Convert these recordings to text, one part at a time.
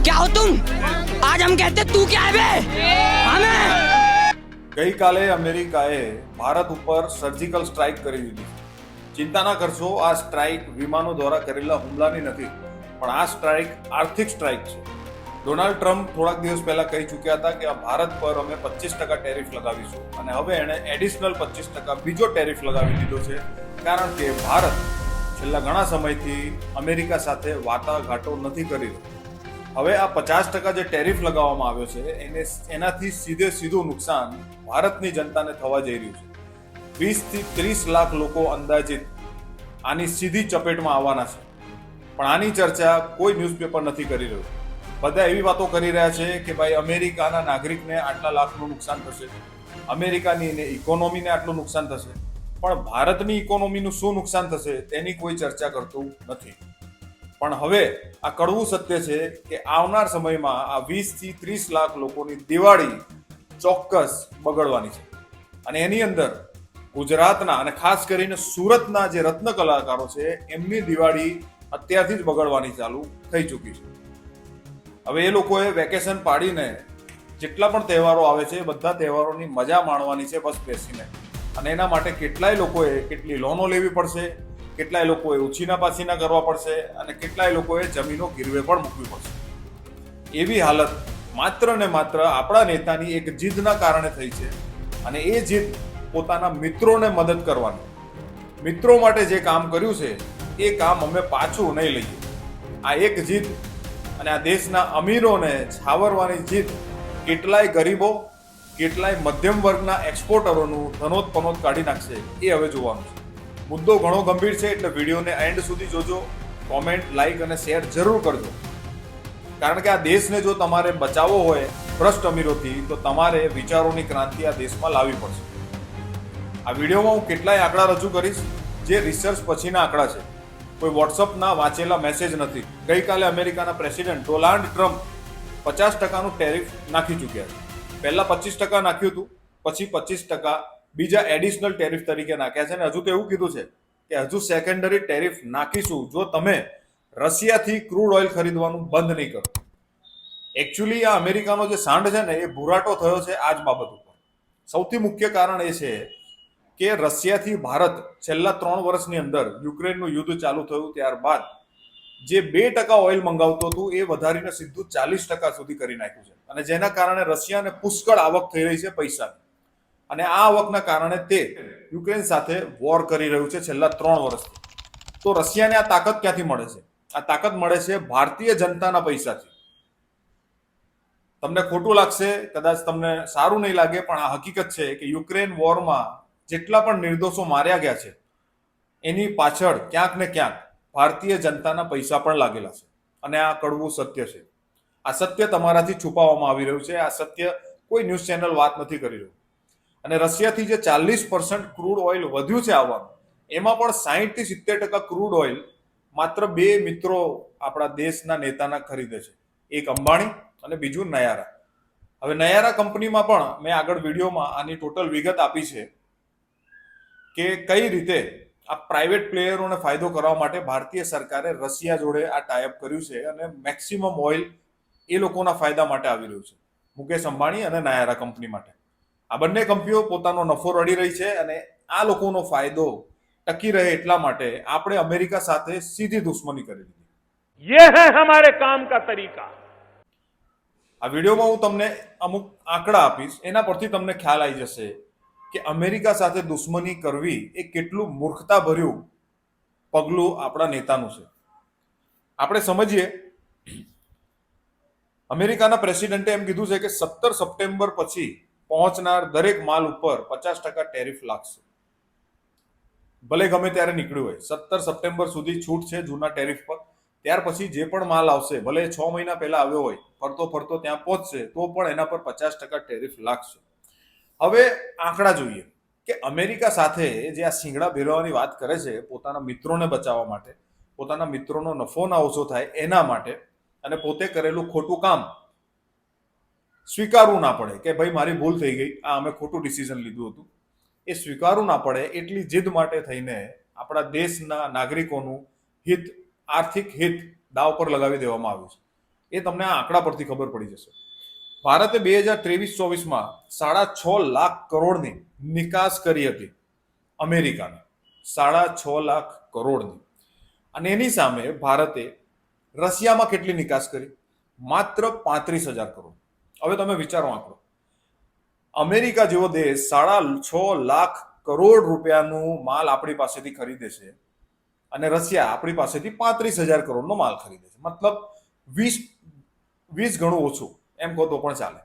क्या हो तुम आज हम कहते तू क्या है बे हमें ગઈકાલે અમેરિકાએ ભારત ઉપર સર્જિકલ સ્ટ્રાઇક કરી દીધી ચિંતા ના કરશો આ સ્ટ્રાઇક વિમાનો દ્વારા કરેલા હુમલાની નથી પણ આ સ્ટ્રાઇક આર્થિક સ્ટ્રાઇક છે ડોનાલ્ડ ટ્રમ્પ થોડાક દિવસ પહેલા કહી ચૂક્યા હતા કે આ ભારત પર અમે પચીસ ટકા ટેરિફ લગાવીશું અને હવે એણે એડિશનલ પચીસ ટકા બીજો ટેરિફ લગાવી દીધો છે કારણ કે ભારત છેલ્લા ઘણા સમયથી અમેરિકા સાથે વાટાઘાટો નથી કરી રહ્યું હવે આ પચાસ ટકા જે ટેરિફ લગાવવામાં આવ્યો છે, એને એનાથી સીધે સીધું નુકસાન ભારતની જનતાને થવા જઈ રહ્યું છે. વીસથી ત્રીસ લાખ લોકો અંદાજિત આની સીધી ચપેટમાં આવવાના છે. પણ આની ચર્ચા કોઈ ન્યૂઝપેપર નથી કરી રહ્યું. બધા એવી વાતો કરી રહ્યા છે કે ભાઈ અમેરિકાના નાગરિકને આટલા લાખનું નુકસાન થશે, અમેરિકાની ઇકોનોમીને આટલું નુકસાન થશે. પણ ભારતની ઇકોનોમીનું શું નુકસાન થશે તેની કોઈ ચર્ચા કરતું નથી. પણ હવે આ કડવું સત્ય છે કે આવનાર સમયમાં આ વીસથી ત્રીસ લાખ લોકોની દિવાળી ચોક્કસ બગડવાની છે. અને એની અંદર ગુજરાતના અને ખાસ કરીને સુરતના જે રત્ન કલાકારો છે, એમની દિવાળી અત્યારથી જ બગડવાની ચાલુ થઈ ચૂકી છે. હવે એ લોકોએ વેકેશન પાડીને જેટલા પણ તહેવારો આવે છે, બધા તહેવારોની મજા માણવાની છે બસ બેસીને. અને એના માટે કેટલાય લોકોએ કેટલી લોનો લેવી પડશે કેટલાય લોકોએ ઉછીના પાછીના કરવા પડશે અને કેટલાય લોકોએ જમીનો ગીરવે પણ મૂકવી પડશે. એવી હાલત માત્ર ને માત્ર આપણા નેતાની એક જીદના કારણે થઈ છે અને એ જીદ પોતાના મિત્રોને મદદ કરવાની. મિત્રો માટે જે કામ કર્યું છે, એ કામ અમે પાછું નહીં લઈએ. આ એક જીદ અને આ દેશના અમીરોને છાવરવાની જીદ કેટલાય ગરીબો, કેટલાય મધ્યમ વર્ગના એક્સપોર્ટરોનું ધનોત્પનોત કાઢી નાખશે, એ હવે જોવાનું છે. મુદ્દો ઘણો ગંભીર છે એટલે વિડીયોને એન્ડ સુધી જોજો કોમેન્ટ લાઈક અને શેર જરૂર કરજો. કારણ કે આ દેશને જો તમારે બચાવવો હોય ભ્રષ્ટ અમીરોથી તો તમારે વિચારોની ક્રાંતિ આ દેશમાં લાવવી પડશે. આ વિડીયોમાં હું કેટલાય આંકડા રજૂ કરીશ, જે રિસર્ચ પછીના આંકડા છે. કોઈ વોટ્સઅપના વાંચેલા મેસેજ નથી. ગઈકાલે અમેરિકાના પ્રેસિડેન્ટ ડોનાલ્ડ ટ્રમ્પ પચાસ ટકાનું ટેરિફ નાખી ચૂક્યા છે. પહેલાં પચીસ ટકા નાખ્યું હતું, પછી પચીસ ટકા બીજા એડિશનલ ટેરિફ તરીકે નાખ્યા છે. અને હજુ તો એવું કીધું છે કે હજુ સેકન્ડરી ટેરિફ નાખીશું જો તમે રશિયાથી ક્રૂડ ઓઇલ ખરીદવાનું બંધ નહીં કરો. એકચ્યુઅલી આ અમેરિકાનો જે સાંડ છે ને એ ભૂરાટો થયો છે આ જ બાબત ઉપર. સૌથી મુખ્ય કારણ એ છે કે રશિયાથી ભારત છેલ્લા ત્રણ વર્ષની અંદર યુક્રેનનું યુદ્ધ ચાલુ થયું ત્યારબાદ જે બે ટકા ઓઇલ મંગાવતું હતું એ વધારીને સીધું ચાલીસ ટકા સુધી કરી નાખ્યું છે. અને જેના કારણે રશિયાને પુષ્કળ આવક થઈ રહી છે પૈસાની. અને આ આવકના કારણે તે યુક્રેન સાથે વોર કરી રહ્યું છે છેલ્લા ત્રણ વર્ષથી. તો રશિયાને આ તાકાત ક્યાંથી મળે છે? આ તાકાત મળે છે ભારતીય જનતાના પૈસાથી. તમને ખોટું લાગશે, કદાચ તમને સારું નહીં લાગે, પણ આ હકીકત છે કે યુક્રેન વોરમાં જેટલા પણ નિર્દોષો માર્યા ગયા છે, એની પાછળ ક્યાંક ને ક્યાંક ભારતીય જનતાના પૈસા પણ લાગેલા છે. અને આ કડવું સત્ય છે. આ સત્ય તમારાથી છુપાવવામાં આવી રહ્યું છે. આ સત્ય કોઈ ન્યૂઝ ચેનલ વાત નથી કરી રહ્યું. અને રશિયાથી જે ચાલીસ પર્સન્ટ ક્રૂડ ઓઇલ વધ્યું છે આવવાનું, એમાં પણ સાહીઠથી સિત્તેર ટકા ક્રૂડ ઓઇલ માત્ર બે મિત્રો આપણા દેશના નેતાના ખરીદે છે. એક અંબાણી અને બીજું નયારા. હવે નયારા કંપનીમાં પણ મેં આગળ વિડીયોમાં આની ટોટલ વિગત આપી છે કે કઈ રીતે આ પ્રાઇવેટ પ્લેયરોને ફાયદો કરવા માટે ભારતીય સરકારે રશિયા જોડે આ ટાઈઅપ કર્યું છે અને મેક્સિમમ ઓઇલ એ લોકોના ફાયદા માટે આવી રહ્યું છે. મુકેશ અંબાણી અને નાયરા કંપની માટે. આ બંને કંપનીઓ પોતાનો નફો રડી રહી છે અને આ લોકોનો ફાયદો ટકી રહે એટલા માટે આપણે અમેરિકા સાથે સીધી દુશ્મની કરી દીધી. યે હે હમારે કામ કા તરીકા. આ વિડીયોમાં હું તમને અમુક આંકડા આપીશ. એના પરથી તમને ખ્યાલ આવી જશે કે અમેરિકા સાથે દુશ્મની કરવી એ કેટલું મૂર્ખતા ભર્યું પગલું આપણા નેતાનું છે. આપણે સમજીએ. અમેરિકાના પ્રેસિડેન્ટે એમ કીધું છે કે સત્તર સપ્ટેમ્બર પછી પહોંચનાર દરેક માલ ઉપર પચાસ ટકા ટેરિફ લાગશે. ભલે ગમે ત્યારે નીકળ્યું હોય. સત્તર સપ્ટેમ્બર સુધી છૂટ છે જૂના ટેરિફ પર. ત્યાર પછી જે પણ માલ આવશે, ભલે છ મહિના પહેલા આવ્યો હોય, ફરતો ફરતો ત્યાં પહોંચશે, તો પણ એના પર પચાસ ટકા ટેરિફ લાગશે. હવે આંકડા જોઈએ. કે અમેરિકા સાથે જે આ શિંગડા ભેરવાની વાત કરે છે, પોતાના મિત્રોને બચાવવા માટે, પોતાના મિત્રોનો નફો ના ઓછો થાય એના માટે, અને પોતે કરેલું ખોટું કામ સ્વીકારવું ના પડે કે ભાઈ મારી ભૂલ થઈ ગઈ, આ અમે ખોટું ડિસિઝન લીધું હતું. એ સ્વીકારવું ના પડે એટલી જીદ માટે થઈને આપણા દેશના નાગરિકોનું હિત, આર્થિક હિત દાવ પર લગાવી દેવામાં આવ્યું છે. એ તમને આ આંકડા પરથી ખબર પડી જશે. ભારતે બે હજાર ત્રેવીસ ચોવીસમાં સાડા છ લાખ કરોડની નિકાસ કરી હતી અમેરિકાને. સાડા છ લાખ કરોડની. અને એની સામે ભારતે રશિયામાં કેટલી નિકાસ કરી? માત્ર પાંત્રીસ હજાર કરોડ. હવે તમે વિચારો આંકડો. અમેરિકા જેવો દેશ સાડા છ લાખ કરોડ રૂપિયાનું માલ આપણી પાસેથી ખરીદે છે અને રશિયા આપણી પાસેથી પાંત્રીસ હજાર કરોડનો માલ ખરીદે છે. મતલબ વીસ વીસ ગણું ઓછું. એમ કહો તો પણ ચાલે.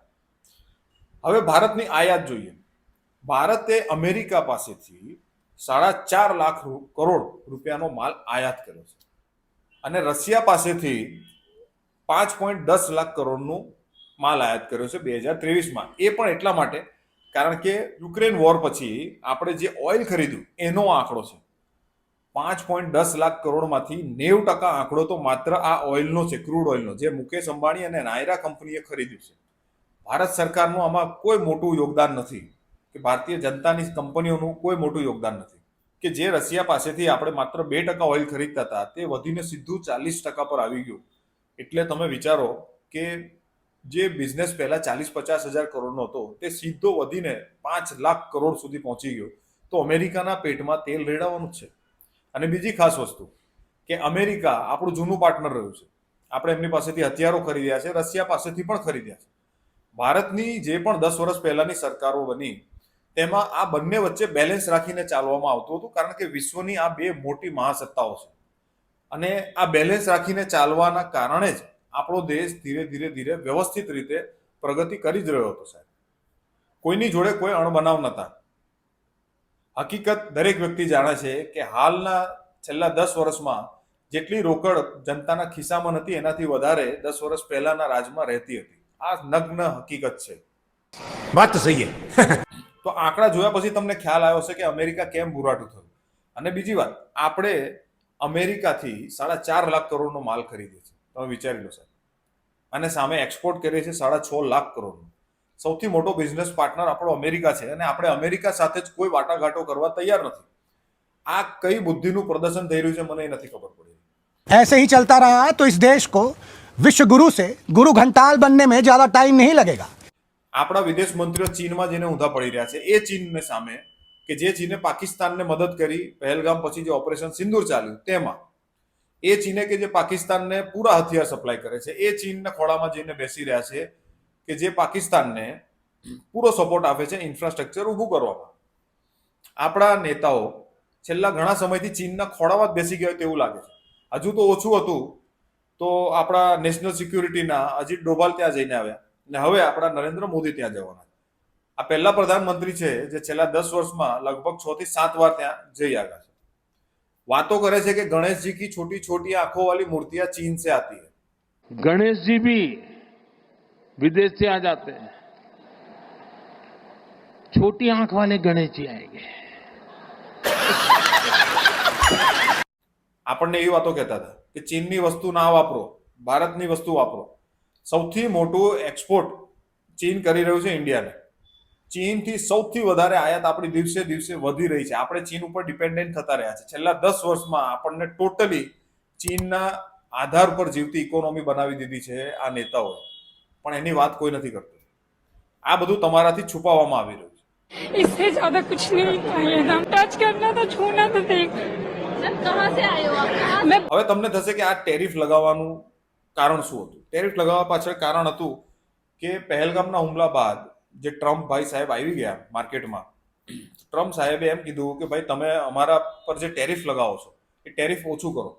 હવે ભારતની આયાત જોઈએ. ભારતે અમેરિકા પાસેથી સાડા ચાર લાખ કરોડ રૂપિયાનો માલ આયાત કર્યો છે. અને રશિયા પાસેથી પાંચ પોઈન્ટ દસ લાખ કરોડનું માલ આયાત કર્યો છે બે હજાર ત્રેવીસમાં. એ પણ એટલા માટે, કારણ કે યુક્રેન વોર પછી આપણે જે ઓઇલ ખરીદ્યું, એનો આંકડો છે. પાંચ પોઈન્ટ દસ લાખ કરોડમાંથી નેવું ટકા આંકડો તો માત્ર આ ઓઇલનો છે, ક્રૂડ ઓઇલનો, જે મુકેશ અંબાણી અને નાયરા કંપનીએ ખરીદ્યું છે. ભારત સરકારનું આમાં કોઈ મોટું યોગદાન નથી, કે ભારતીય જનતાની કંપનીઓનું કોઈ મોટું યોગદાન નથી, કે જે રશિયા પાસેથી આપણે માત્ર બે ટકા ઓઇલ ખરીદતા હતા, તે વધીને સીધું ચાલીસ ટકા પર આવી ગયું. એટલે તમે વિચારો કે જે બિઝનેસ પહેલા ચાલીસ પચાસ હજાર કરોડનો હતો, તે સીધો વધીને પાંચ લાખ કરોડ સુધી પહોંચી ગયો. તો અમેરિકાના પેટમાં તેલ રેડાવાનું જ છે. અને બીજી ખાસ વસ્તુ કે અમેરિકા આપણું જૂનું પાર્ટનર રહ્યું છે. આપણે એમની પાસેથી હથિયારો ખરીદ્યા છે, રશિયા પાસેથી પણ ખરીદ્યા છે. ભારતની જે પણ દસ વર્ષ પહેલાની સરકારો બની, તેમાં આ બંને વચ્ચે બેલેન્સ રાખીને ચાલવામાં આવતું હતું, કારણ કે વિશ્વની આ બે મોટી મહાસત્તાઓ છે. અને આ બેલેન્સ રાખીને ચાલવાના કારણે જ આપણો દેશ ધીરે ધીરે ધીરે વ્યવસ્થિત રીતે પ્રગતિ કરી જ રહ્યો હતો સાહેબ. કોઈની જોડે કોઈ અણબનાવ નહોતા. હકીકત દરેક વ્યક્તિ જાણે છે કે હાલના છેલ્લા દસ વર્ષમાં જેટલી રોકડ જનતાના ખિસ્સામાં હતી એનાથી વધારે દસ વર્ષ પહેલાના રાજમાં રહેતી હતી. આ નગ્ન હકીકત છે. વાત સહી તો આંકડા જોયા પછી તમને ખ્યાલ આવ્યો હશે કે અમેરિકા કેમ ભૂરાટું થયું? અને બીજી વાત આપણે અમેરિકાથી સાડા ચાર લાખ કરોડનો માલ ખરીદીએ છીએ. તમે વિચારી લો સાહેબ અને સામે એક્સપોર્ટ કરીએ છીએ સાડા છ લાખ કરોડનો સૌથી મોટો બિઝનેસ પાર્ટનર આપણો અમેરિકા છે અને આપણે અમેરિકા સાથે જ કોઈ વાટાઘાટો કરવા તૈયાર નથી આ કઈ બુદ્ધિનું પ્રદર્શન થઈ રહ્યું છે મને એ નથી ખબર પડી ऐसे ही चलता रहा तो इस देश को विश्व गुरु से गुरु घंटाल बनने में ज्यादा टाइम नहीं लगेगा આપણા વિદેશ મંત્રીઓ ચીનમાં જઈને ઊંધા પડી રહ્યા છે એ ચીનને સામે કે જે ચીને પાકિસ્તાનને મદદ કરી પહેલગામ પછી જે ઓપરેશન સિંદૂર ચાલ્યું તેમાં એ ચીને કે જે પાકિસ્તાનને પૂરા હથિયાર સપ્લાય કરે છે, એ ચીનના ખોળામાં જઈને બેસી રહ્યા છે કે જે પાકિસ્તાનને પૂરો સપોર્ટ આપે છે ઇન્ફ્રાસ્ટ્રક્ચર ઊભું કરવામાં. આપણા નેતાઓ છેલ્લા ઘણા સમયથી ચીનના ખોળામાં જ બેસી ગયા તેવું લાગે છે. હજુ તો ઓછું હતું, તો આપણા નેશનલ સિક્યુરિટીના અજીત ડોભાલ ત્યાં જઈને આવ્યા ને હવે આપણા નરેન્દ્ર મોદી ત્યાં જવાના આ પહેલા પ્રધાનમંત્રી છે, જે છેલ્લા દસ વર્ષમાં લગભગ છ થી સાત વાર ત્યાં જઈ આવ્યા વાતો કરે છે કે ગણેશજી जी છોટી છોટી આંખો વાળી वाली ચીન સે આતી आती है गणेश जी भी विदेश से आ जाते हैं छोटी आंख वाले આપણને એવી વાતો કહેતા હતા કે ચીનની વસ્તુ ના વાપરો ભારતની વસ્તુ વાપરો. સૌથી મોટું એક્સપોર્ટ ચીન કરી રહ્યું છે ઇન્ડિયાને. ચીનથી સૌથી વધારે આયાત આપણી દિવસે દિવસે વધી રહી છે આપણે ચીન ઉપર ડિપેન્ડન્ટ થતા રહ્યા છે છેલ્લા દસ વર્ષમાં આપણને ટોટલી ચીનના આધાર પર જીવતી ઇકોનોમી બનાવી દીધી છે આ નેતાઓએ પણ એની વાત કોઈ નથી કરતું આ બધું તમારાથી છુપાવવામાં આવી રહ્યું છે इससे ज्यादा कुछ नहीं चाहिए था टच करना था छूना था देख सर कहाँ से आए हो आप कहाँ मैं હવે તમને થશે કે આ ટેરિફ લગાવવાનું કારણ શું હતું ટેરિફ લગાવવા પાછળ કારણ હતું કે પહેલગામના હુમલા બાદ જે ટ્રમ્પ ભાઈ સાહેબ આવી ગયા માર્કેટમાં, ટ્રમ્પ સાહેબે એમ કીધું કે ભાઈ તમે અમારા પર જે ટેરિફ લગાવો છો, એ ટેરિફ ઓછું કરો.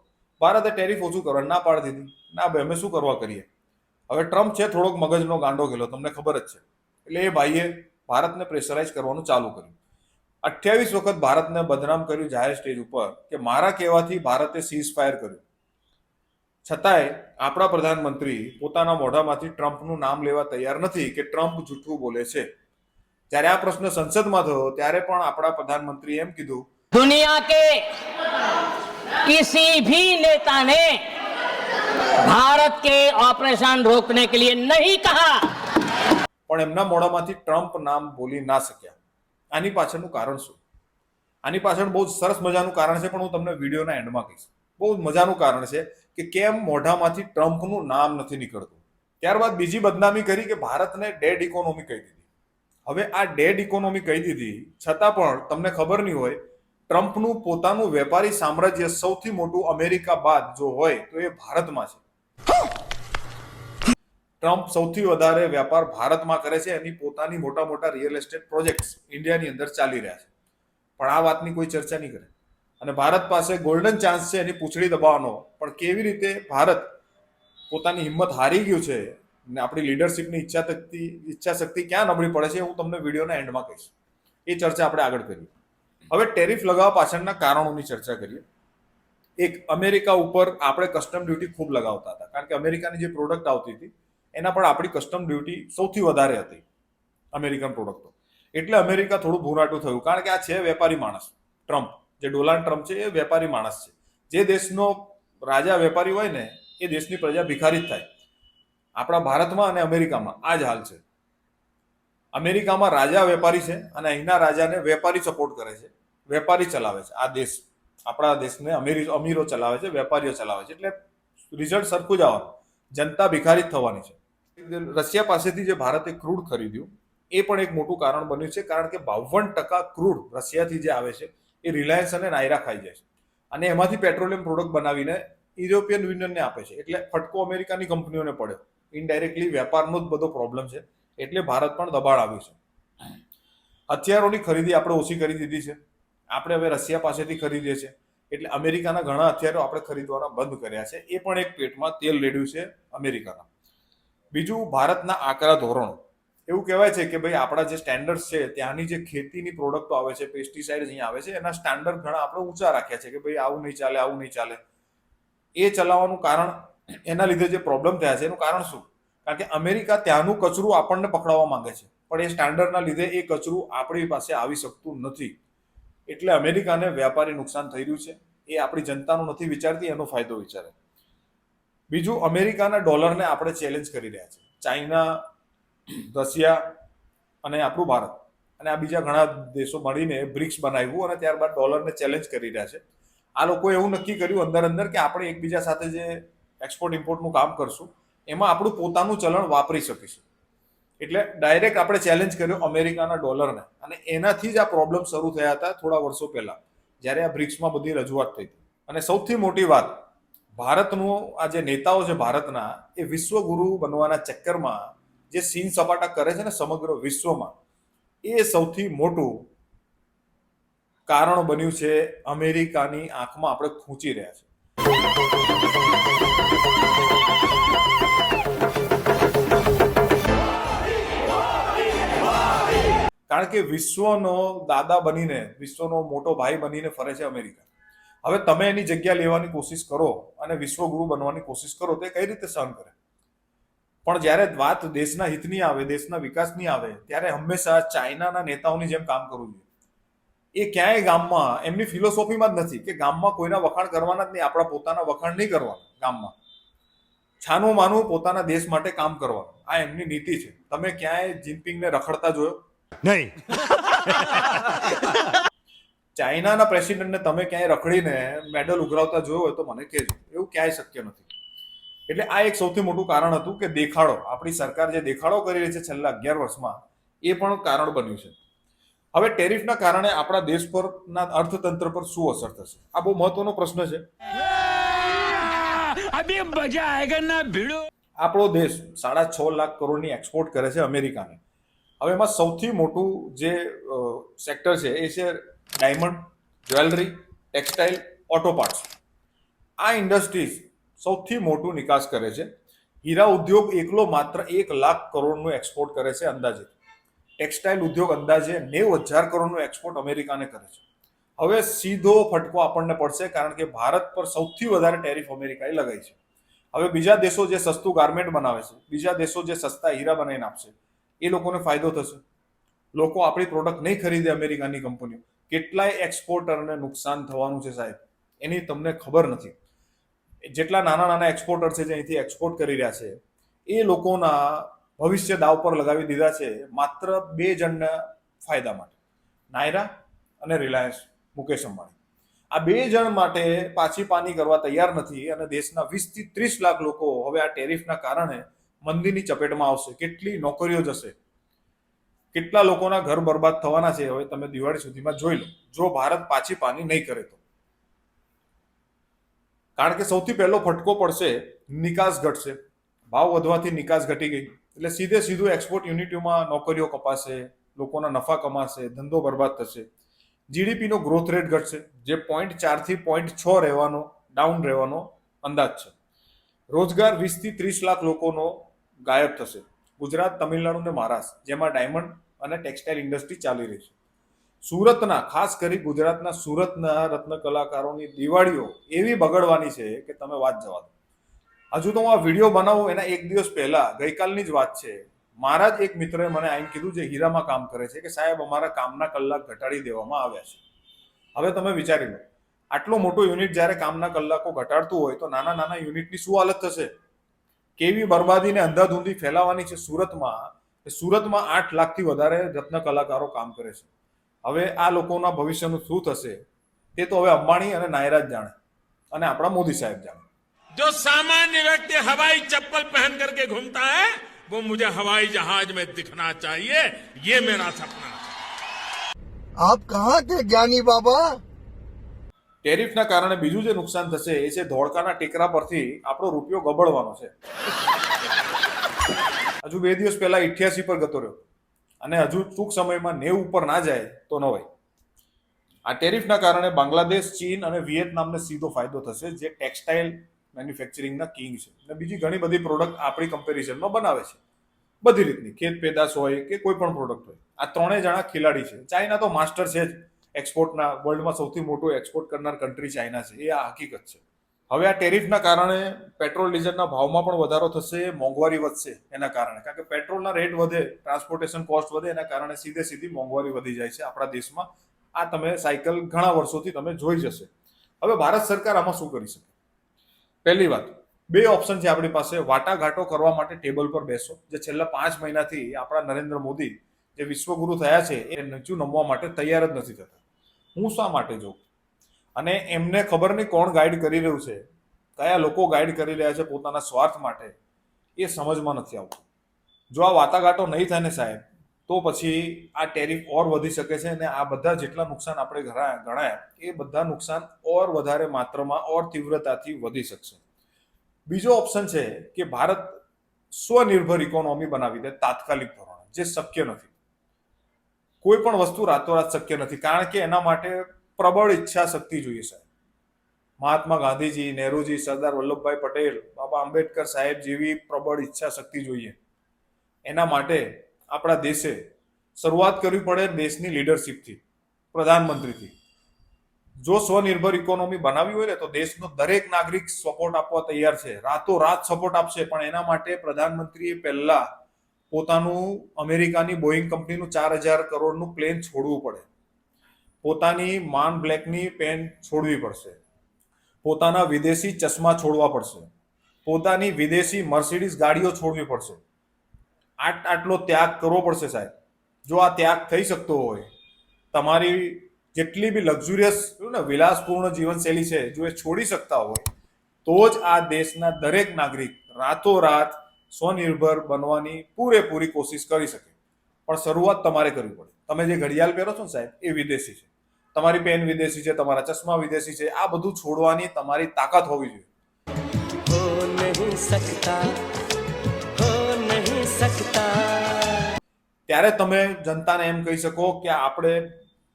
ભારતે ટેરિફ ઓછું કરો ના પાડી દીધી. ના ભાઈ, અમે શું કરવા કરીએ? હવે ટ્રમ્પ છે, થોડોક મગજનો ગાંડો ગયેલો, તમને ખબર જ છે. એટલે એ ભાઈએ ભારતને પ્રેશરાઇઝ કરવાનું ચાલુ કર્યું. અઠ્યાવીસ વખત ભારતને બદનામ કર્યું જાહેર સ્ટેજ ઉપર કે મારા કહેવાથી ભારતે સીઝ ફાયર કર્યું. છતાંય આપણા પ્રધાનમંત્રી પોતાના મોઢામાંથી ટ્રમ્પનું નામ લેવા તૈયાર નથી કે ટ્રમ્પ જૂઠું બોલે છે. જ્યારે આ પ્રશ્ન સંસદમાં થયો ત્યારે પણ આપણા પ્રધાનમંત્રી એમ કીધું દુનિયા કે કિસી ભી નેતા ને ભારત કે ઓપરેશન રોકને કે लिए નહીં કહા. પણ એમના મોઢામાંથી ટ્રમ્પ નામ બોલી ના શક્યા. આની પાછળનું કારણ શું? આની પાછળ બહુ સરસ મજાનું કારણ છે પણ હું તમને વિડીયોના એન્ડમાં કહીશ. બહુ મજાનું કારણ છે કે કેમ મોઢામાંથી ટ્રમ્પનું નામ નથી નીકળતું? ત્યારબાદ બીજી બદનામી કરી કે ભારતને ડેડ ઇકોનોમી કહી દીધી. હવે આ ડેડ ઇકોનોમી કહી દીધી, છતાં પણ તમને ખબર નહીં હોય, ટ્રમ્પનું પોતાનું વેપારી સામ્રાજ્ય સૌથી મોટું અમેરિકા બાદ જો હોય તો એ ભારતમાં છે. ટ્રમ્પ સૌથી વધારે વેપાર ભારતમાં કરે છે, એની પોતાની મોટા મોટા રિયલ એસ્ટેટ પ્રોજેક્ટ્સ ઇન્ડિયાની અંદર ચાલી રહ્યા છે. પણ આ વાતની કોઈ ચર્ચા નહીં કરે. અને ભારત પાસે ગોલ્ડન ચાન્સ છે એની પૂછડી દબાવવાનો. પણ કેવી રીતે ભારત પોતાની હિંમત હારી ગયું છે ને આપણી લીડરશિપની ઈચ્છા શક્તિ ઈચ્છા શક્તિ ક્યાં નબળી પડે છે હું તમને વિડીયોના એન્ડમાં કહીશ. એ ચર્ચા આપણે આગળ કરીએ. હવે ટેરિફ લગાવવા પાછળના કારણોની ચર્ચા કરીએ. એક, અમેરિકા ઉપર આપણે કસ્ટમ ડ્યુટી ખૂબ લગાવતા હતા. કારણ કે અમેરિકાની જે પ્રોડક્ટ આવતી હતી, એના પર આપણી કસ્ટમ ડ્યુટી સૌથી વધારે હતી અમેરિકન પ્રોડક્ટો એટલે અમેરિકા થોડું ભૂરાટું થયું. કારણ કે આ છે વેપારી માણસ ટ્રમ્પ જે ડોનાલ્ડ ટ્રમ્પ છે, એ વેપારી માણસ છે. જે દેશનો રાજા વેપારી હોય ને, એ દેશની પ્રજા ભિખારી જ થાય. આપણા ભારતમાં અને અમેરિકામાં આ જ હાલ છે. અમેરિકામાં રાજા વેપારી છે અને અહીંના રાજાને વેપારી સપોર્ટ કરે છે. વેપારી ચલાવે છે. આ દેશ, આપણા દેશને અમીરી, અમીરો ચલાવે છે, વેપારીઓ ચલાવે છે. એટલે રિઝલ્ટ સરખું જ આવવાનું. જનતા ભિખારી જ થવાની છે. રશિયા પાસેથી જે ભારતે ક્રૂડ ખરીદ્યું, એ પણ એક મોટું કારણ બન્યું છે. કારણ કે બાવન ટકા ક્રૂડ રશિયાથી જે આવે છે એ રિલાયન્સ અને નાયરા ખાઈ જાય છે. અને એમાંથી પેટ્રોલિયમ પ્રોડક્ટ બનાવીને યુરોપિયન યુનિયનને આપે છે. એટલે ફટકો અમેરિકાની કંપનીઓને પડ્યો. ઇનડાયરેક્ટલી વેપારનો જ બધો પ્રોબ્લેમ છે. એટલે ભારત પણ દબાણ આવ્યું છે. હથિયારોની ખરીદી આપણે ઓછી કરી દીધી છે. આપણે હવે રશિયા પાસેથી ખરીદીએ છીએ. એટલે અમેરિકાના ઘણા હથિયારો આપણે ખરીદવાના બંધ કર્યા છે. એ પણ એક પેટમાં તેલ રેડ્યું છે અમેરિકાના. બીજું ભારતના આકરા ધોરણો. એવું કહેવાય છે કે ભાઈ આપણા જે સ્ટેન્ડર્ડ છે, ત્યાંની જે ખેતીની પ્રોડક્ટો આવે છે પેસ્ટિસાઇડ અહીંયા આવે છે, એના સ્ટાન્ડર્ડ ઘણા આપણે ઊંચા રાખ્યા છે કે ભાઈ આવું નહીં ચાલે, આવું નહીં ચાલે. એ ચલાવવાનું કારણ એના લીધે જે પ્રોબ્લેમ થયા છે, એનું કારણ શું? કારણ કે અમેરિકા ત્યાંનું કચરું આપણને પકડાવવા માંગે છે, પણ એ સ્ટાન્ડર્ડના લીધે એ કચરું આપણી પાસે આવી શકતું નથી. એટલે અમેરિકાને વ્યાપારી નુકસાન થઈ રહ્યું છે, એ આપણી જનતાનું નથી વિચારતી, એનો ફાયદો વિચારે. બીજું, અમેરિકાના ડોલરને આપણે ચેલેન્જ કરી રહ્યા છે. ચાઇના રશિયા અને આપણું ભારત અને આ બીજા ઘણા દેશો મળીને બ્રિક્સ બનાવ્યું અને ત્યારબાદ ડોલરને ચેલેન્જ કરી રહ્યા છે. આ લોકોએ એવું નક્કી કર્યું અંદર અંદર કે આપણે એકબીજા સાથે જે એક્સપોર્ટ ઇમ્પોર્ટનું કામ કરશું, એમાં આપણું પોતાનું ચલણ વાપરી શકીશું. એટલે ડાયરેક્ટ આપણે ચેલેન્જ કર્યો અમેરિકાના ડોલરને અને એનાથી જ આ પ્રોબ્લેમ શરૂ થયા હતા થોડા વર્ષો પહેલા, જ્યારે આ બ્રિક્સમાં બધી રજૂઆત થઈ હતી. અને સૌથી મોટી વાત, ભારતનું આ જે નેતાઓ છે ભારતના, એ વિશ્વગુરુ બનવાના ચક્કરમાં જે સીન સપાટા કરે છે ને સમગ્ર વિશ્વમાં, એ સૌથી મોટું કારણ બન્યું છે અમેરિકાની આંખમાં આપણે ખૂંચી રહ્યા છે. કારણ કે વિશ્વનો દાદા બનીને, વિશ્વનો મોટો ભાઈ બનીને ફરે છે અમેરિકા. હવે તમે એની જગ્યા લેવાની કોશિશ કરો અને વિશ્વગુરુ બનવાની કોશિશ કરો, તો કઈ રીતે સહન કરે? પણ જ્યારે વાત દેશના હિતની આવે દેશના વિકાસની આવે ત્યારે હંમેશા ચાઇનાના નેતાઓની જેમ કામ કરવું જોઈએ. એ ક્યાંય ગામમાં એમની ફિલોસોફીમાં જ નથી કે ગામમાં કોઈના વખાણ કરવાના જ નહીં આપણા પોતાના વખાણ નહીં કરવા ગામમાં. છાનું માનું પોતાના દેશ માટે કામ કરવાનું. આ એમની નીતિ છે. તમે ક્યાંય જિનપિંગને રખડતા જોયો? નહીં. ચાઇનાના પ્રેસિડેન્ટને તમે ક્યાંય રખડીને મેડલ ઉઘરાવતા જોયો હોય તો મને કહેજો. એવું ક્યાંય શક્ય નથી. એટલે આ એક સૌથી મોટું કારણ હતું કે દેખાડો આપણી સરકાર જે દેખાડો કરી રહી છે છેલ્લા અગિયાર વર્ષમાં એ પણ કારણ બન્યું છે. હવે ટેરિફના કારણે આપણા દેશ પરના અર્થતંત્ર પર શું અસર થશે? આ બહુ મહત્વનો પ્રશ્ન છે. આપણો દેશ સાડા છ લાખ કરોડની એક્સપોર્ટ કરે છે અમેરિકાને. હવે એમાં સૌથી મોટું જે સેક્ટર છે એ છે diamond jewellery textile auto parts આ ઇન્ડસ્ટ્રીઝ સૌથી મોટું નિકાસ કરે છે. હીરા ઉદ્યોગ એકલો માત્ર એક લાખ કરોડનું એક્સપોર્ટ કરે છે અંદાજે. ટેક્સટાઇલ ઉદ્યોગ અંદાજે નેવું હજાર કરોડનું એક્સપોર્ટ અમેરિકાને કરે છે. હવે સીધો ફટકો આપણને પડશે કારણ કે ભારત પર સૌથી વધારે ટેરિફ અમેરિકાએ લગાવી છે. હવે બીજા દેશો જે સસ્તું ગાર્મેન્ટ બનાવે છે, બીજા દેશો જે સસ્તા હીરા બનાવીને આપશે, એ લોકોને ફાયદો થશે. લોકો આપણી પ્રોડક્ટ નહીં ખરીદે અમેરિકાની કંપનીઓ. કેટલાય એક્સપોર્ટરને નુકસાન થવાનું છે સાહેબ. એની તમને ખબર નથી. જેટલા નાના નાના એક્સપોર્ટર છે જે અહીંથી એક્સપોર્ટ કરી રહ્યા છે, એ લોકોના ભવિષ્ય દાવ પર લગાવી દીધા છે માત્ર બે જણના ફાયદા માટે. નાયરા અને રિલાયન્સ મુકેશ અંબાણી. આ બે જણ માટે પાછી પાની કરવા તૈયાર નથી અને દેશના વીસથી ત્રીસ લાખ લોકો હવે આ ટેરિફના કારણે મંદીની ચપેટમાં આવશે. કેટલી નોકરીઓ જશે? કેટલા લોકોના ઘર બરબાદ થવાના છે? હવે તમે દિવાળી સુધીમાં જોઈ લો. જો ભારત પાછી પાની નહીં કરે તો. કારણ કે સૌથી પહેલો ફટકો પડશે નિકાસ ઘટશે ભાવ વધવાથી નિકાસ ઘટી ગઈ. એટલે સીધે સીધું એક્સપોર્ટ યુનિટીમાં નોકરીઓ કપાશે, લોકોના નફા કમાશે, ધંધો બરબાદ થશે. જીડીપીનો ગ્રોથ રેટ ઘટશે, જે પોઈન્ટ ચારથી પોઈન્ટ છ રહેવાનો ડાઉન રહેવાનો અંદાજ છે. રોજગાર વીસથી ત્રીસ લાખ લોકોનો ગાયબ થશે. ગુજરાત, તમિલનાડુ અને મહારાષ્ટ્ર, જેમાં ડાયમંડ અને ટેક્સટાઇલ ઇન્ડસ્ટ્રી ચાલી રહી છે. સુરતના, ખાસ કરી ગુજરાતના સુરતના રત્ન કલાકારોની દિવાળીઓ એવી બગડવાની છે કે તમે વાત જવા દો. હજુ તો હું આ વીડિયો બનાવું એના એક દિવસ પહેલા, ગઈકાલની જ વાત છે. મારા જ એક મિત્રએ મને આમ કીધું જે હીરામાં કામ કરે છે કે સાહેબ અમારા કામના કલાક ઘટાડી દેવામાં આવ્યા છે. હવે તમે વિચારી લો, આટલો મોટો યુનિટ જ્યારે કામના કલાકો ઘટાડતું હોય તો નાના નાના યુનિટની શું હાલત થશે? કેવી બરબાદીને અંધાધૂંધી ફેલાવાની છે સુરતમાં? સુરતમાં આઠ લાખથી વધારે રત્ન કલાકારો કામ કરે છે? હવે આ લોકોના ભવિષ્યનું શું થશે તે તો હવે અંબાણી અને નાયરા જ જાણે અને આપણા મોદી સાહેબ જાણે जो सामान्य व्यक्ति हवाई चप्पल पहन करके घूमता है वो मुझे हवाई जहाज में दिखना चाहिए ये मेरा सपना है आप कहाँ थे ज्ञानी बाबा ટેરિફના કારણે બીજું જે નુકસાન થશે એ છે ધોળકાના ટેકરા પરથી આપણો રૂપિયો ગબડવાનો છે હજુ બે દિવસ પહેલા ઇઠ્યાસી પર ગતો રહ્યો અને હજુ ટૂંક સમયમાં નેવું ઉપર ના જાય તો ન હોય. આ ટેરિફના કારણે બાંગ્લાદેશ, ચીન અને વિયેતનામને સીધો ફાયદો થશે, જે ટેક્સટાઇલ મેન્યુફેક્ચરિંગના કિંગ છે. અને બીજી ઘણી બધી પ્રોડક્ટ આપણી કમ્પેરિઝનમાં બનાવે છે. બધી રીતની, ખેત પેદાશ હોય કે કોઈ પણ પ્રોડક્ટ હોય. આ ત્રણેય જણા ખેલાડી છે. ચાઇના તો માસ્ટર છે જ. એક્સપોર્ટના વર્લ્ડમાં સૌથી મોટું એક્સપોર્ટ કરનાર કન્ટ્રી ચાઇના છે. એ આ હકીકત છે. હવે આ ટેરિફના કારણે પેટ્રોલ, ડીઝલના ભાવમાં પણ વધારો થશે, મોંઘવારી વધશે એના કારણે. કારણ કે પેટ્રોલના રેટ વધે ટ્રાન્સપોર્ટેશન કોસ્ટ વધે, એના કારણે સીધે સીધી મોંઘવારી વધી જાય છે આપણા દેશમાં. આ તમે સાયકલ ઘણા વર્ષોથી તમે જોઈ જશે. હવે ભારત સરકાર આમાં શું કરી શકે? પહેલી વાત, બે ઓપ્શન છે આપણી પાસે. વાટાઘાટો કરવા માટે ટેબલ પર બેસો. જે છેલ્લા પાંચ મહિનાથી આપણા નરેન્દ્ર મોદી જે વિશ્વગુરુ થયા છે, એ નીચું નમવા માટે તૈયાર જ નથી થતા. હું શા માટે જોઉં? અને એમને ખબર નહીં કોણ ગાઈડ કરી રહ્યું છે, કયા લોકો ગાઈડ કરી રહ્યા છે પોતાના સ્વાર્થ માટે, એ સમજમાં નથી આવતું. જો આ વાટાઘાટો નહીં થાય ને સાહેબ, તો પછી આ ટેરિફ ઓર વધી શકે છે અને આ બધા જેટલા નુકસાન આપણે ગણાયા, એ બધા નુકસાન ઓર વધારે માત્રામાં ઓર તીવ્રતાથી વધી શકશે. બીજો ઓપ્શન છે કે ભારત સ્વનિર્ભર ઇકોનોમી બનાવી દે તાત્કાલિક ધોરણે, જે શક્ય નથી. કોઈ પણ વસ્તુ રાતોરાત શક્ય નથી, કારણ કે એના માટે પ્રબળ ઈચ્છા શક્તિ જોઈએ સાહેબ. મહાત્મા ગાંધીજી, નહેરુજી, સરદાર વલ્લભભાઈ પટેલ, બાબા આંબેડકર સાહેબ જેવી પ્રબળ ઈચ્છા શક્તિ જોઈએ. એના માટે આપણા દેશે શરૂઆત કરવી પડે દેશની લીડરશિપથી, પ્રધાનમંત્રીથી. જો સ્વનિર્ભર ઇકોનોમી બનાવી હોય ને તો દેશનો દરેક નાગરિક સપોર્ટ આપવા તૈયાર છે. રાતો રાત સપોર્ટ આપશે, પણ એના માટે પ્રધાનમંત્રીએ પહેલા પોતાનું અમેરિકાની બોઈંગ કંપનીનું ચાર હજાર કરોડનું પ્લેન છોડવું પડે. પોતાની માન બ્લેકની પેન છોડવી પડશે. પોતાના વિદેશી ચશ્મા છોડવા પડશે. પોતાની વિદેશી મર્સિડીઝ ગાડીઓ છોડવી પડશે. આટ આટલો ત્યાગ કરવો પડશે સાહેબ. જો આ ત્યાગ થઈ શકતો હોય, તમારી જેટલી બી લક્ઝુરિયસ ને, વિલાસપૂર્ણ જીવનશૈલી છે, જો એ છોડી શકતા હોય, તો જ આ દેશના દરેક નાગરિક રાતોરાત સ્વનિર્ભર બનવાની પૂરેપૂરી કોશિશ કરી શકે. પણ શરૂઆત તમારે કરવી પડે. તમે જે ઘડિયાળ પહેરો છો ને સાહેબ એ વિદેશી છે. તમારી પેન વિદેશી છે તમારા ચશ્મા વિદેશી છે આ બધું છોડવાની તમારી તાકાત હોવી જોઈએ. ત્યારે તમે જનતાને એમ કહી શકો કે આપણે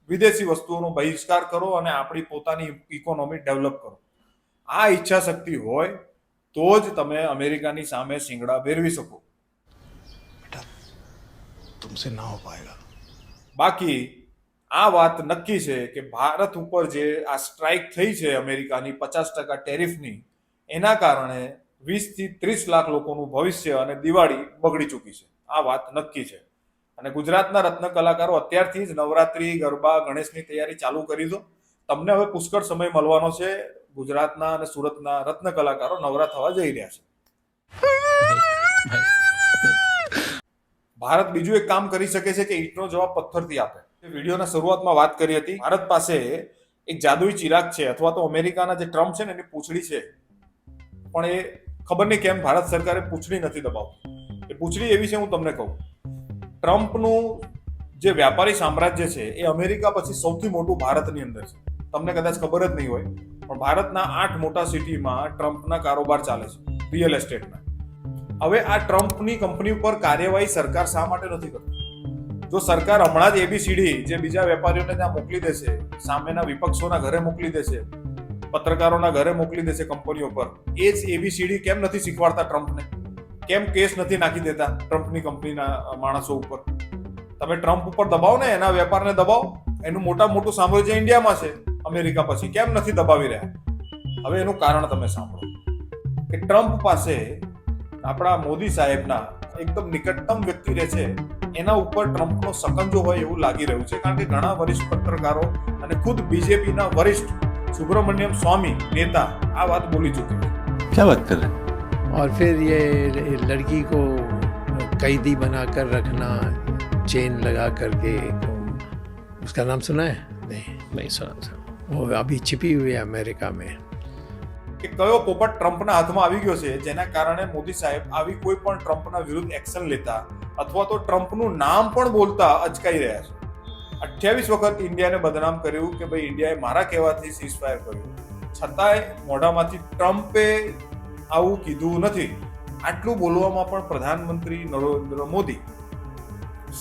વિદેશી વસ્તુઓનો બહિષ્કાર કરો અને આપણી પોતાની ઇકોનોમી ડેવલપ કરો. આ ઈચ્છા શક્તિ હોય તો જ તમે અમેરિકાની સામે શિંગડા ભેરવી શકો. બેટા તુમસે ના હો પાએગા બાકી આ વાત નક્કી છે કે ભારત ઉપર જે આ સ્ટ્રાઇક થઈ છે અમેરિકાની પચાસ ટકા ટેરિફની, એના કારણે વીસથી ત્રીસ લાખ લોકોનું ભવિષ્ય અને દિવાળી બગડી ચૂકી છે. આ વાત નક્કી છે. અને ગુજરાતના રત્ન કલાકારો અત્યારથી જ નવરાત્રી, ગરબા, ગણેશની તૈયારી ચાલુ કરી દો. તમને હવે પુષ્કળ સમય મળવાનો છે. ગુજરાતના અને સુરતના રત્ન કલાકારો નવરા થવા જઈ રહ્યા છે. ભારત બીજું એક કામ કરી શકે છે કે ઈંટનો જવાબ પથ્થરથી આપે. વિડીયોના શરૂઆતમાં વાત કરી હતી, ભારત પાસે એક જાદુઈ ચિરાગ છે અથવા તો અમેરિકાના જે ટ્રમ્પ છે ને એની પૂંછડી છે. પણ એ ખબર નહીં કેમ ભારત સરકારે પૂંછડી નથી દબાવતી. એ પૂંછડી એવી છે હું તમને કહું. ટ્રમ્પનું જે વ્યાપારી સામ્રાજ્ય છે એ અમેરિકા પછી સૌથી મોટું ભારતની અંદર છે. તમને કદાચ ખબર જ નહીં હોય, પણ ભારતના આઠ મોટા સિટીમાં ટ્રમ્પના કારોબાર ચાલે છે, રિયલ એસ્ટેટના. હવે આ ટ્રમ્પની કંપની ઉપર કાર્યવાહી સરકાર શા માટે નથી કરતી? જો સરકાર હમણાં જ એબીસીડી જે બીજા વેપારીઓને ત્યાં મોકલી દેશે, સામેના વિપક્ષોના ઘરે મોકલી દેશે, પત્રકારોના ઘરે મોકલી દેશે કંપનીઓ પર, એ જ એબીસીડી કેમ નથી શીખવાડતા ટ્રમ્પને? કેમ કેસ નથી નાખી દેતા ટ્રમ્પની કંપનીના માણસો ઉપર? તમે ટ્રમ્પ ઉપર દબાવો ને, એના વેપારને દબાવો. એનું મોટા મોટું સામ્રાજ્ય ઇન્ડિયામાં છે, અમેરિકા પછી. કેમ નથી દબાવી રહ્યા? હવે એનું કારણ તમે સાંભળો. કે ટ્રમ્પ પાસે આપણા મોદી સાહેબના એકદમ નિકટતમ વ્યક્તિ રહે છે એના ઉપર ટ્રમ્પનો સકંજો હોય એવું લાગી રહ્યું છે કારણ કે ઘણા વરિષ્ઠ પત્રકારો અને ખુદ બીજેપીના વરિષ્ઠ સુબ્રમણ્યમ સ્વામી નેતા આ વાત બોલી ચૂક્યા છે क्या बात कर रहे हैं और फिर ये लड़की को कैदी बनाकर रखना चेन लगा करके उसका नाम सुना है नहीं नहीं सुना सर वो अभी छिपी हुई है अमेरिका में કે કયો પોપટ ટ્રમ્પના હાથમાં આવી ગયો છે, જેના કારણે મોદી સાહેબ આવી કોઈ પણ ટ્રમ્પના વિરુદ્ધ એક્શન લેતા અથવા તો ટ્રમ્પનું નામ પણ બોલતા અચકાઈ રહ્યા છે. અઠ્યાવીસ વખત ઇન્ડિયાને બદનામ કર્યું કે ભાઈ ઇન્ડિયાએ મારા કહેવાથી સીઝ ફાયર કર્યું. છતાંય મોઢામાંથી ટ્રમ્પે આવું કીધું નથી. આટલું બોલવામાં પણ પ્રધાનમંત્રી નરેન્દ્ર મોદી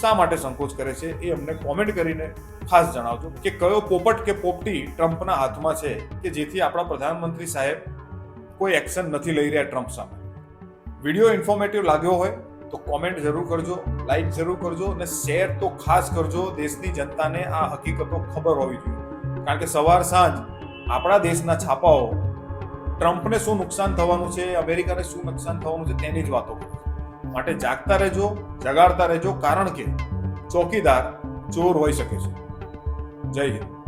શા માટે સંકોચ કરે છે એ અમને કોમેન્ટ કરીને ખાસ જણાવજો કે કયો પોપટ કે પોપટી ટ્રમ્પના હાથમાં છે કે જેથી આપણા પ્રધાનમંત્રી સાહેબ કોઈ એક્શન નથી લઈ રહ્યા ટ્રમ્પ સામે. વીડિયો ઇન્ફોર્મેટિવ લાગ્યો હોય તો કોમેન્ટ જરૂર કરજો લાઈક જરૂર કરજો અને શેર તો ખાસ કરજો. દેશની જનતાને આ હકીકતો ખબર હોવી જોઈએ. કારણ કે સવાર સાંજ આપણા દેશના છાપાઓ ટ્રમ્પને શું નુકસાન થવાનું છે, અમેરિકાને શું નુકસાન થવાનું છે તેની જ વાતો કરે છે માટે જાગતા રહેજો જગાડતા રહેજો કારણ કે ચોકીદાર ચોર હોઈ શકે છે. જય હિન્દ.